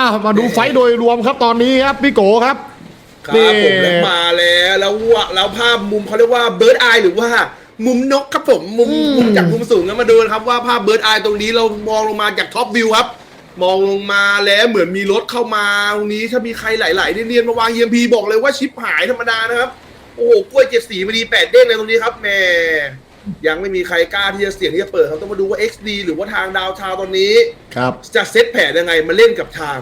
อ้าวมาดูไฟท์โดยรวมครับตอนนี้ครับพี่โกครับครับนี่ผมแล้วมาแล้วแล้วว่าแล้วภาพมุมเขาเรียกว่าเบิร์ดไอหรือว่ามุมนกครับผมมุมอืมมุมจากมุมสูงแล้วมาดูนะครับว่าภาพเบิร์ดไอตรงนี้เรามองลงมาจากท็อปวิวครับ มองลงมาแล้วเหมือนมีรถเข้ามาตรงนี้ถ้ามีใครหลายๆเนียนๆมาวาง EMP บอกเลยว่าชิปหายธรรมดานะครับ โอ้โหกล้วยเจ็ดสีมาดีแปดเด้งเลยตรงนี้ครับแหม่ ยังไม่มีใครกล้าที่จะเสี่ยงที่จะเปิดครับต้องมาดูว่า XD หรือว่าทางดาวทาวน์ตอนนี้ครับจะเซตแผนยังไงมาเล่นกับทาง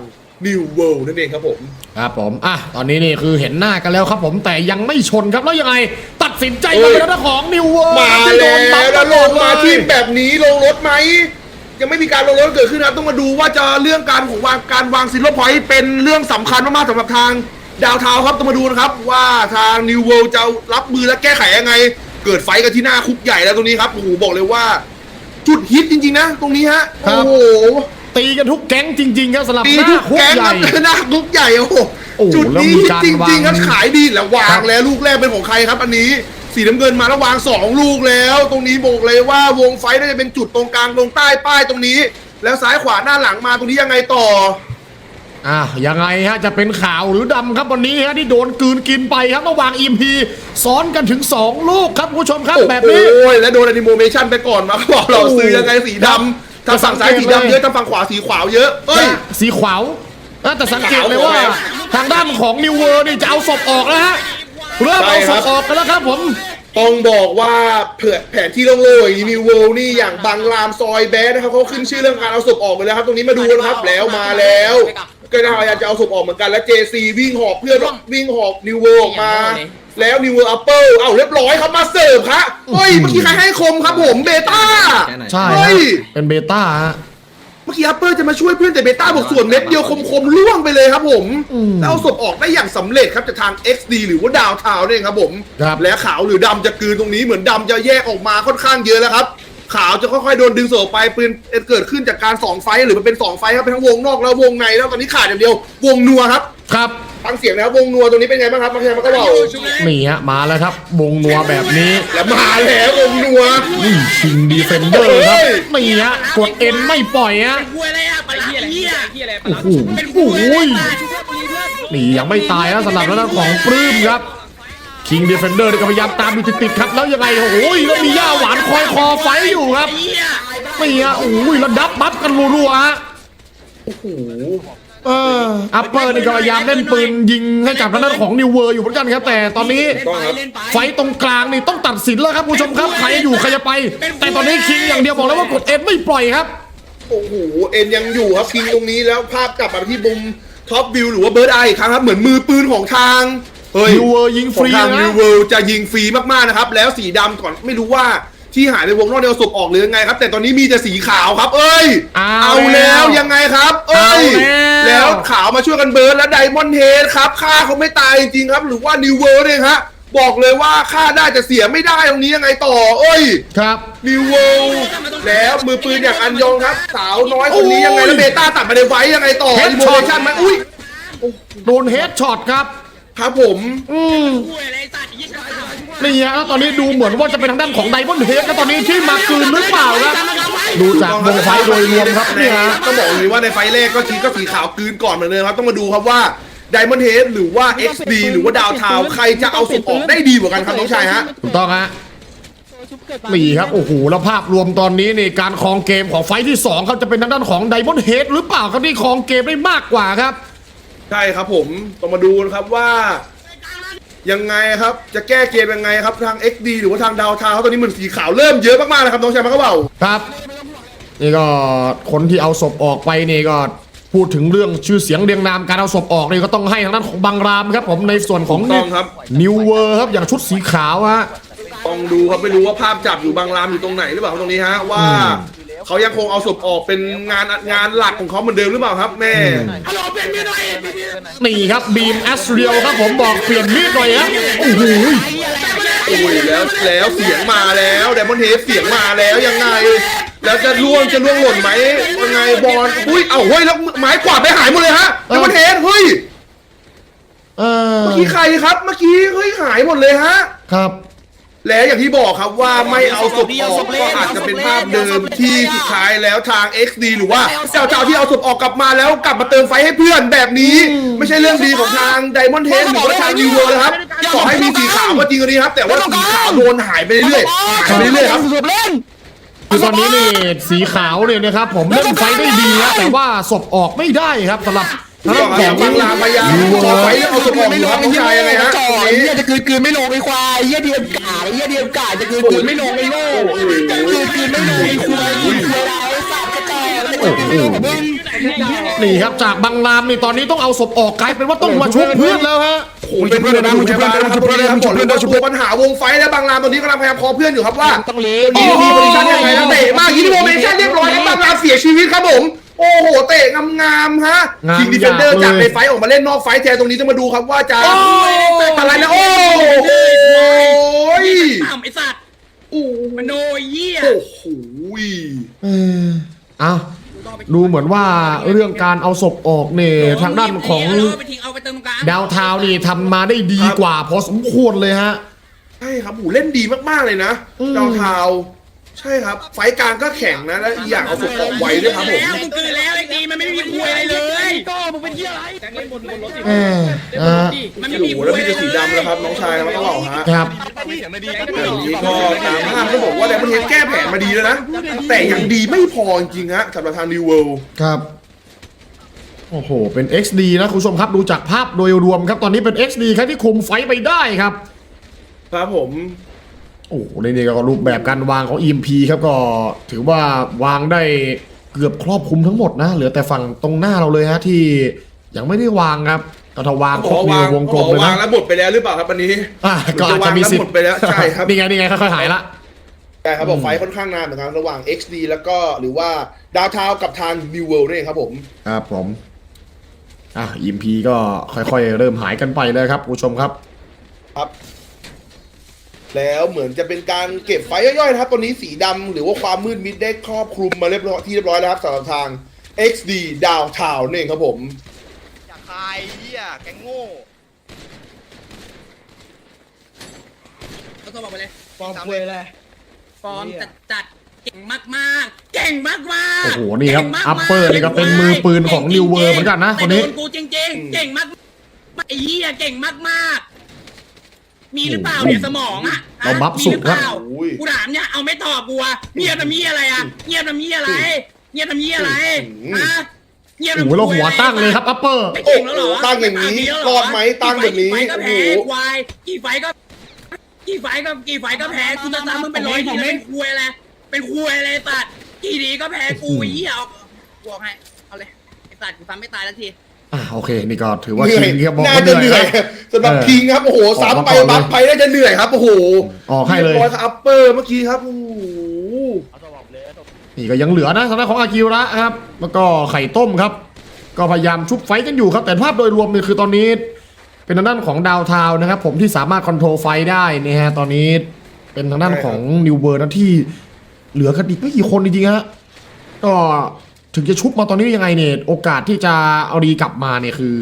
New World นั่นเองครับผม ครับผม อะ ตอนนี้นี่คือเห็นหน้ากันแล้วครับผม แต่ยังไม่ชนครับ แล้วยังไง ตัดสินใจเอ้มายเป็นทางของนิวเวอร์มาแล้วแล้วลงมาที่แบบนี้ลงรถไหม ยังไม่มีการลงรถเกิดขึ้นนะ ต้องมาดูว่าจะเรื่องการของวางการวางซิลโลพอยต์เป็นเรื่องสำคัญมากๆสำหรับทางดาวเทาวน์ครับ ต้องมาดูนะครับว่าทาง New World จะรับมือและแก้ไขยังไง เกิดไฟท์กันที่หน้าคุกใหญ่แล้วตรงนี้ครับโอ้โหบอกเลยว่า จุดฮิตจริงๆนะ ตรงนี้ฮะโอ้โหตีกันทุกแก๊งจริง ๆ ครับสำหรับตีหน้าทุกคุกแก๊งใหคญ่ รับหน้าคุกใหญ่โอ้โหโอ้โหจุดนี้แล้วมีฮิตการจริงๆครับวาง ขายดีแล้ววาครังบแล้วลูกแรกเป็นของใครครับ อันนี้สีน้ำเงินมาแล้ววางสองลูกแล้ว ตรงนี้บอกเลยว่าวงไฟน่าจะเป็นจุดตรงกลางตรงใต้ป้ายตรงนี้ แล้วซ้ายขวาหน้าหลังมาตรงนี้ยังไงต่อ อะยังไงฮะจะเป็นขาวหรือดำครับวันนี้ฮะที่โดนกลืนกินไปครับระหว่าง EMP ซ้อนกันถึง 2 ลูกครับคุณผู้ชมครับแบบนี้โอ้ยแล้วโดนอนิโมเมชันไปก่อนมาเขาบอกเราโอ้โหซื้อยังไงสีดำทางฝั่งซ้ายสีดำเยอะทางฝั่งขวาสีขาวเยอะเอ้ยสีขาวอะแต่สังเกตเลยว่าขาวทางด้านของนิวเวอร์นี่จะเอาศพออกแล้วฮะเริ่มเอาศพออกกันแล้วครับผมต้องบอกว่าเผื่อแผนที่โล่งๆอย่างนี้นิวเวิลด์นี่อย่างบางรามซอยแบดนะครับเขาขึ้นชื่อเรื่องการเอาศพออกไปแล้วครับ ตรงนี้มาดูนะครับแล้วมาแล้ว ก็น่าพยายามจะเอาศพออกเหมือนกันแล้ว JC วิ่งหอบเพื่อนวิ่งหอบนิวเวิลด์ออกมา แล้วนิวเวิลด์อัปเปิลเอ้าเรียบร้อยครับมาเสิร์ฟครับเฮ้ยเมื่อกี้ใครให้คมครับผมเบต้าใช่เฮ้ฮะยเป็นเบต้าฮะเมื่อกี้อัปเปิลจะมาช่วยเพื่อนแต่เบต้าบอกส่วนเม็ดเดียวคมๆล่วงไปเลยครับผมอืมแล้วเอาศพออกได้อย่างสำเร็จครับจากทาง XD หรือว่าดาวทาวน์เนี่ยครับผมครับและขาวหรือดำจะกลืนตรงนี้เหมือนดำจะแยกออกมาค่อนข้างเยอะแล้วครับ ขาวจะค่อยๆโดนดึงโสไปปืนเกิดขึ้นจากการสองไฟท์หรือมันเป็นสองไฟท์ครับเป็นทั้งวงนอกแล้ววงในแล้วตอนนี้ขาดอย่างเดียว วงนัวครับครับฟังเสียงนะครับวงนัวตรงนี้เป็นไงบ้างครับบางทีมันก็บอกนี่ฮะมาแล้วครับ วงนัวแบบนี้แล้วมาแล้ววงนัวนี่ชิงดีเฟนเดอร์ครับเฮ้ยนี่ฮะกดเอ็นไม่ปล่อยฮะกล้วยอะไรอะไปเฮียอะไรเฮียเฮียอะไรโอ้โหเป็นกล้วยอะไรโอ้ยชุบบุรีเพื่อนนี่ยังไม่ตายนะสำหรับทางด้านของปลื้มครับ คิงดีเฟนเดอร์ก็พยายามตามอยู่ติดๆครับ แล้วยังไงโอ้ยแล้วมีย่าหวานคอยคอไฟอยู่ครับเฮียนี่ฮะโอ้ยแล้วดับบัฟกันรัวๆฮะโอ้โหเอออัปเปอร์นี่ก็พยายามเล่นปืนยิงให้กับทางด้านของนิวเวอร์อยู่เหมือนกันครับ แต่ตอนนี้ต้องครับไฟตรงกลางนี่ต้องตัดสินแล้วครับคุณผู้ชมครับใครจะอยู่ใครจะไป แต่ตอนนี้คิงอย่างเดียวบอกแล้วว่ากดเอ็นไม่ปล่อยครับโอ้โหเอ็นยังอยู่ครับคิงตรงนี้แล้วภาพกลับมาที่มุมท็อปวิวหรือว่าเบิร์ดไออีกครั้งครับเหมือนมือปืนของทาง เฮ้ย นิวเวอร์ยิงขฟองรีทางนะนิวเวิลด์จะยิงฟรีมากๆนะครับ แล้วสีดำก่อนไม่รู้ว่าที่หายในวงนอกเนี่ยเอาศพออกหรือยังไงครับ แต่ตอนนี้มีแต่สีขาวครับ เอ้ยเอาแล้วแล้วยังไงครับ เอ้ย เอาแล้ว แล้วขาวมาช่วยกันเบิร์ดแล้วไดมอนด์เฮดครับฆ่าเขาไม่ตายจริงๆครับ หรือว่านิวเวิลด์เนี่ยฮะบอกเลยว่าฆ่าได้แต่เสียไม่ได้ตรงนี้ยังไงต่อ เอ้ย ครับ นิวเวิลด์แล้วมือปืนอย่างอันยองครับ สาวน้อยคนนี้ยังไงแล้วเบต้าตัดมาในไฟยังไงต่อเฮดอิโมช็อตชั่นไหมอุ้ย โดนเฮดช็อตครับ ครับผมอืมกล้วยอะไรสัตว์เฮียนี่ฮะแล้วตอนนี้ดูเหมือนว่าจะเป็นทางด้านของไดมอนด์เฮดนะตอนนี้ที่มากลืนหรือเปล่าครับดูจากวงไฟโดยรวมครับเนี่ยฮะต้องบอกเลยว่าในไฟล์แรกก็คิดก็สีขาวกลืนก่อนเหมือนเดิมครับ ต้องมาดูครับว่าไดมอนด์เฮดหรือว่า XD หรือว่าดาวทาวใครจะเอาสุดออกได้ดีกว่ากันครับน้องชายฮะถูกต้องฮะนี่ครับโอ้โหแล้วภาพรวมตอนนี้นี่การครองเกมของไฟท์ที่สองครับจะเป็นทางด้านของไดมอนด์เฮดหรือเปล่าครับที่ครองเกมได้มากกว่าครับ ใช่ครับผมต้องมาดูนะครับว่ายังไงครับ จะแก้เกมยังไงครับ ทาง XD หรือว่าทางดาวทาวตอนนี้เหมือนสีขาวเริ่มเยอะมากๆนะครับน้องชายมันก็เบาครับนี่ก็คนที่เอาศพออกไปนี่ก็พูดถึงเรื่องชื่อเสียงเรียงนามการเอาศพออกนี่ก็ต้องให้ทางด้านของบังรามครับ ผมในส่วนของถูกต้องครับนิวเวอร์ครับอย่างชุดสีขาวฮะต้องดูครับไม่รู้ว่าภาพจับอยู่บางรามอยู่ตรงไหนหรือเปล่าครับตรงนี้ฮะว่า เขายังคงเอาศพออกเป็นงานงานหลักของเขาเหมือนเดิมหรือเปล่าครับ แม่ฮัลโหลเป็นมีหน่อยเป็นมีหน่อยนี่ครับบีมแอสเรียลครับผมบอกเปลี่ยนมีดหน่อยครับโอ้โหโอ้ยแล้วแล้วเสียงมาแล้วไดมอนเฮดเสียงมาแล้วยังไง แล้วจะล่วงจะล่วงหล่นไหมยังไงบอลอุ้ยเอ้าเฮ้ยแล้วไม้กวาดไปหายหมดเลยฮะไดมอนเฮดเฮ้ยเออเมื่อกี้ใครครับ เมื่อกี้เฮ้ยหายหมดเลยฮะ ครับ และอย่างที่บอกครับว่าไม่เอาศพออกก็อาจจะเป็นภาพเดิมที่สุดท้ายแล้วทาง XD หรือว่าเจ้าเจ้าที่เอาศพออกกลับมาแล้วกลับมาเติมไฟให้เพื่อนแบบนี้ ไม่ใช่เรื่องดีของทาง Diamond Head หรือว่าทาง New World นะครับต่อให้มีสีขาวก็จริงก็ดีครับ แต่ว่าสีขาวโดนหายไปเรื่อยๆหายไปเรื่อยๆครับสุดเล่นคือตอนนี้นี่สีขาวเนี่ยนะครับ ผมเล่นไฟได้ดีนะแต่ว่าศพออกไม่ได้ครับสำหรับ ทางด้านขขอองงบางลาพยายามจ่อไฟแล้วเอาศพออกอยู่ครับน้ชายยังไงฮะจ่อไอ้เหี้ยจะคืนคืนไม่ลงไอ้ควายไอ้เหี้ยเดียมกาไอ้เหี้ยเดียมกาจะคืนคืนไม่ลงไอ้โง่คืนคืนไม่ลงไอ้ควายคืนคืนไอ้สัตว์กระจอกแล้วจะคืนไม่ลงมึงนี่ครับจากบางรามนี่ตอนนี้ต้องเอาศพออกกลายเป็นว่าต้องมาชุบเพื่อนแล้วฮะโอ้โหเป็นเพื่อนนะเป็นเพื่อนนะครับตรงนี้ครับบอกเลยว่าตัวปัญหาวงไฟและบางรามตอนนี้กำลังพยายามคอเพื่อนอยู่ครับว่าต้องเลี้มีมีโพซิชันยังไงนะเตะมากยิงโมเมชั่นเรียบร้อยครับบางรามเสียชีวิตครับผม โอ้โหเตะงามๆฮะงามคิงดิเฟนเดอร์อยากเลยจากในไฟออกมาเล่นนอกไฟแทนตรงนี้จะมาดูครับว่าจะอะไรนะโอ้โหต่ำไอ้สัตว์โอ้มันโนเยี่ยโหเออเอาดูเหมือนว่าเรื่องการเอาศพออกเนี่ยทางด้านของไปทิ้งเอาไปเติมตรงกลางดาวเทาวน์นี่ทำมาได้ดีกว่าพอสมควรเลยฮะใช่ครับโอ้เล่นดีมากๆเลยนะอืมดาวเทาวน์ ใช่ครับ ไฟกลางก็แข็งนะแล้วอีกอย่างเอาศพออกไวด้วยครับผมแล้วมึงคืนแล้วไอ้ดีมันไม่มีคุยอะไรเลยก็มึงเป็นเหี้ยอะไรแจ็คเล่นบนบนรถสิเออเออมันไม่โอ้มีโหคุยแล้วอะไรพี่จะสีดำแล้วครับน้องชายมันก็บอกฮะครับ แบบนี้ก็ตามภาพก็บอกว่าแต่มันเห็นแก้แผนมาดีแล้วนะ แต่ยังดีไม่พอจริงๆฮะสำหรับทาง New World ครับ โอ้โห เป็น XD นะคุณผู้ชมครับ ดูจากภาพโดยรวมครับ ตอนนี้เป็น XD ครับที่คุมไฟท์ไปได้ครับ ครับผม โอ้โหในนี้ก็รูปแบบการวางของ EMP ครับก็ถือว่าวางได้เกือบครอบคลุมทั้งหมดนะ เหลือแต่ฝั่งตรงหน้าเราเลยฮะที่ยังไม่ได้วางครับก็ถ้าวางครบมีวงกลมเลยวางนะแล้วหมดไปแล้วหรือเปล่าครับวันนี้อะก็อาจจะมีสิทหมธิ์ดไปแล้วใช่ครับนี่ไงนี่ไงค่อยๆหายละใช่ครับบอกไฟค่อนข้างนานเหมือนกันระหว่าง XD แล้วก็หรือว่าดาวทาวกับทาง New World นี่นเองครับผมครับผมอะ EMP ก็ค่อยๆ เริ่มหายกันไปเลยครับคุณผู้ชมครับ ครับ แล้วเหมือนจะเป็นการเก็บไฟย่อยๆนะครับตอนนี้สีดำหรือว่าความมืดมิดได้ครอบคลุมมาเรียบร้อยที่เรียบร้อยแล้วครับสำหรับทาง XD ดาวทาวนี่นเองครับผม อย่าคายเหี้ยแกงโง่เขาต้องบอกไปเลยฟอร์มคุยเลยฟอร์มจัดจัดเก่งมากมากๆ เก่งมากมากๆโอ้โหนี่ครับก่งมากๆอัปเปอร์นี่ก็เป็นมือปืนของ New World เหมือนกันนะคนนี้ แต่โดกูจริงๆ เก่งมากไอ้เหี้ยเก่งมาก มากๆมีหรือเปล่าเนี่ยสมองอะเราบัฟมีสุหดรือครัเปบล่ากูถามเนี่ยเอาไม่ตอบกูอะเงียบทำเหี้ยอะไรอะเงียบทำเหี้ยอะไร เงียบทำเหี้ยอะไรฮะเงียบโอ้ทำโหเราหัวตั้งเลยครับอัปเปอร์ไม่เก่งแล้วเหรอโอ้โหตั้งอย่างนี้ไม่ปกแล้วเรอดไหมตั้งแบบนี้กี่ไฟก็แพ้โอ้โหควายกี่ไฟก็กี่ไฟก็กี่ไฟก็แพ้กูจะตามมึงเป็นร้อยทีแล้วเป็นคุยอะไรเป็นคุยอะไรตัดกี่ดีก็แพ้กูเหี้ยเอาบอกให้เอาเลยไอ้ตัดกูทำไม่ตายแล้วที อะโอเคนี่ก็ถือว่าเหนื่คิอยงครับบอกน่าว่าเหจะนื่อยเหนื่อยนะ สำหรับเออคิงครับโอ้โหออกซ้ำมาไปก่อนเลย บัฟไปน่าจะเหนื่อยครับโอ้โหออกให้เลย รีบร้อยครับอัปเปอร์เมื่อกี้ครับโอ้โหนี่ก็ยังเหลือนะทางด้านของอากิระครับ แล้วก็ไข่ต้มครับ ก็พยายามชุบไฟกันอยู่ครับ แต่ภาพโดยรวมเนี่ยคือตอนนี้ เป็นทางด้านของดาวเทาวน์นะครับ ผมที่สามารถคอนโทรลไฟได้นะฮะตอนนี้เป็นทางด้านของนิวเบิร์นะที่เหลือกันอีกไม่กี่คนจริงๆฮะก็ ถึงจะชุบมาตอนนี้ยังไงเนี่ย โอกาสที่จะเอาดีกลับมาเนี่ยคือ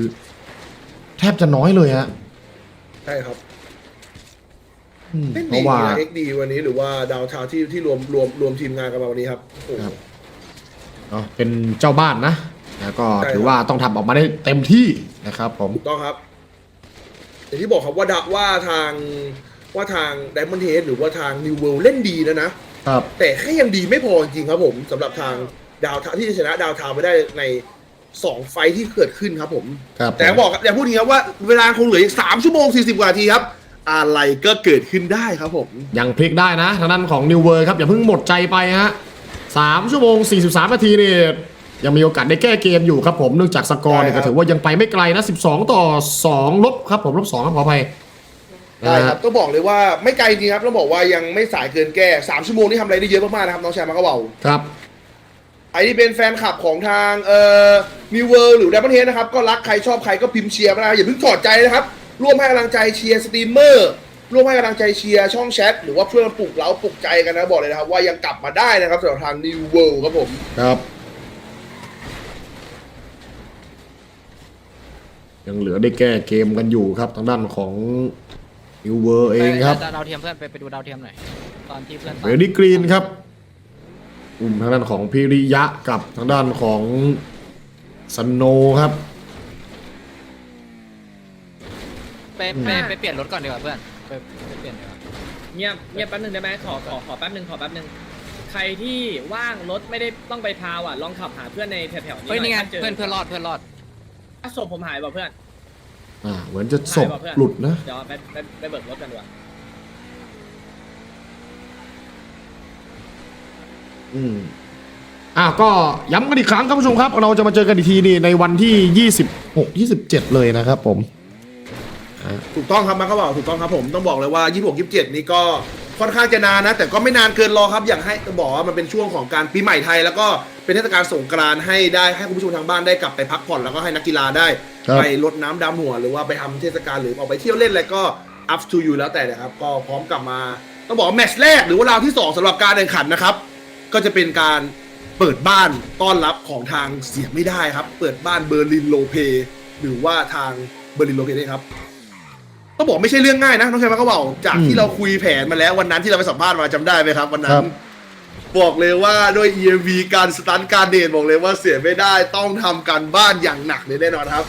แทบจะน้อยเลยฮะใช่ครับอืมเล่นเพดีราะว่า นะเอ็กดีวันนี้หรือว่าดาวทาวที่ที่รวมรวมรวมทีมงานกันมาวันนี้ครับโอ้โห ครับ เนาะเป็นเจ้าบ้านนะแล้วก็ใช่ครับ ถือว่าต้องทำออกมาได้เต็มที่นะครับ ผม ถูกต้องครับ อย่างที่บอกครับว่าดะว่าทางว่าทาง Diamond Head หรือว่าทาง New World เล่นดีแล้วนะ ครับ แต่แค่ยังดีไม่พอจริงๆครับผมสำหรับทาง ดาวทาวที่จะชนะดาวทาวไปได้ในสองไฟท์ที่เกิดขึ้นครับผม ครับแต่บอกอย่าพูดอย่างนี้ครับว่าเวลาคงเหลืออีกสามชั่วโมงสี่สิบกว่านาทีครับ อะไรก็เกิดขึ้นได้ครับผม ยังพลิกได้นะทางด้านของนิวเวอร์ครับอย่าเพิ่งหมดใจไปฮะสามชั่วโมง 43 นาทีนี่ยังมีโอกาสได้แก้เกมอยู่ครับผมเนื่องจากสกอร์เนี่ยใช่ครัก็บ ถือว่ายังไปไม่ไกลนะ 12 ต่อ 2 ลบครับผมลบ2ครับขออภัยได้นะคฮะรับต้องบอกเลยว่าไม่ไกลจริงครับต้องบอกว่ายังไม่สายเกินแก้สามชั่วโมงนี่ทำอะไรได้เยอะมากๆนะครับน้องชายมากระเบา ครับใครที่เป็นแฟนคลับของทางเอ่อมิวเวอร์หรือดับเบิลเฮดนะครับก็รักใครชอบใครก็พิมพ์เชียร์มานะอย่าเพิ่งถอดใจนะครับ ร่วมให้กำลังใจเชียร์สตรีมเมอร์ร่วมให้กำลังใจเชียร์ช่องแชทหรือว่าเพื่อนปลุกเร้าปลุกใจกันนะบอกเลยนะครับว่ายังกลับมาได้นะครับสำหรับทางนิวเวิลด์ครับผมครับ ยังเหลือได้แก้เกมกันอยู่ครับทางด้านของนิวเวอร์เองครับ ดาวเทียมเพื่อนไปไปดูดาวเทียมหน่อยตอนที่เพื่อนเวลลี่กรีนครับ อุ้มทางด้านของพิริยะกับทางด้านของสโนครับ ไปไปไปเปลี่ยนรถก่อนดีกว่าเพื่อนไปไปเปลี่ยนดีกว่าเงียบเงียบแป๊บนึงได้ไหมขอขอขอแป๊บนึงขอแป๊บนึงใครที่ว่างรถไม่ได้ต้องไปพาวอะลองขับหาเพื่อนในแถวๆนี้เฮ้ยนี่ไงถ้าจเพื่อนเพื่อนรอดเพื่อนรอดถ้าศพผมหายเปล่าเพื่อนอ่าเหมือนจะศพหลุดนะ เดี๋ยวไปไปไปเบิกรถกันดีกว่า อืมอ่าก็ย้ำกันอีกครั้งครับผู้ชมครับ เราจะมาเจอกันอีกทีนี่ในวันที่ 26 27 เลยนะครับผม ถูกต้องครับมันก็บอกถูกต้องครับผมต้องบอกเลยว่า26 27 นี่ก็ค่อนข้างจะนานนะ แต่ก็ไม่นานเกินรอครับ อย่างให้ต้องบอกว่ามันเป็นช่วงของการปีใหม่ไทย แล้วก็เป็นเทศกาลสงกรานต์ให้ได้ให้คุณผู้ชมทางบ้านได้กลับไปพักผ่อนแล้วก็ให้นักกีฬาได้ ครับ ไปรดน้ำดำหัว หรือว่าไปทำเทศกาลหรือออกไปเที่ยวเล่นอะไรก็ up to you แล้วแต่นะครับ ก็พร้อมกลับมา ต้องบอกว่าแมตช์แรกหรือว่าราวที่2สำหรับการแข่งขันนะครับ ก็จะเป็นการเปิดบ้านต้อนรับของทางเสียไม่ได้ครับ เปิดบ้านเบอร์ลินโลเปหรือว่าทางเบอร์ลินโลเปได้ครับต้องบอกไม่ใช่เรื่องง่ายนะน้องแคมป์ก็บอกจากอืมที่เราคุยแผนมาแล้ววันนั้นที่เราไปสัมภาษณ์มาจำได้ไหมครับ วันนั้ครันบบอกเลยว่าด้วย EMV การสตันการเดนบอกเลยว่าเสียไม่ได้ต้องทำการบ้านอย่างหนักเลยแน่นอนครับ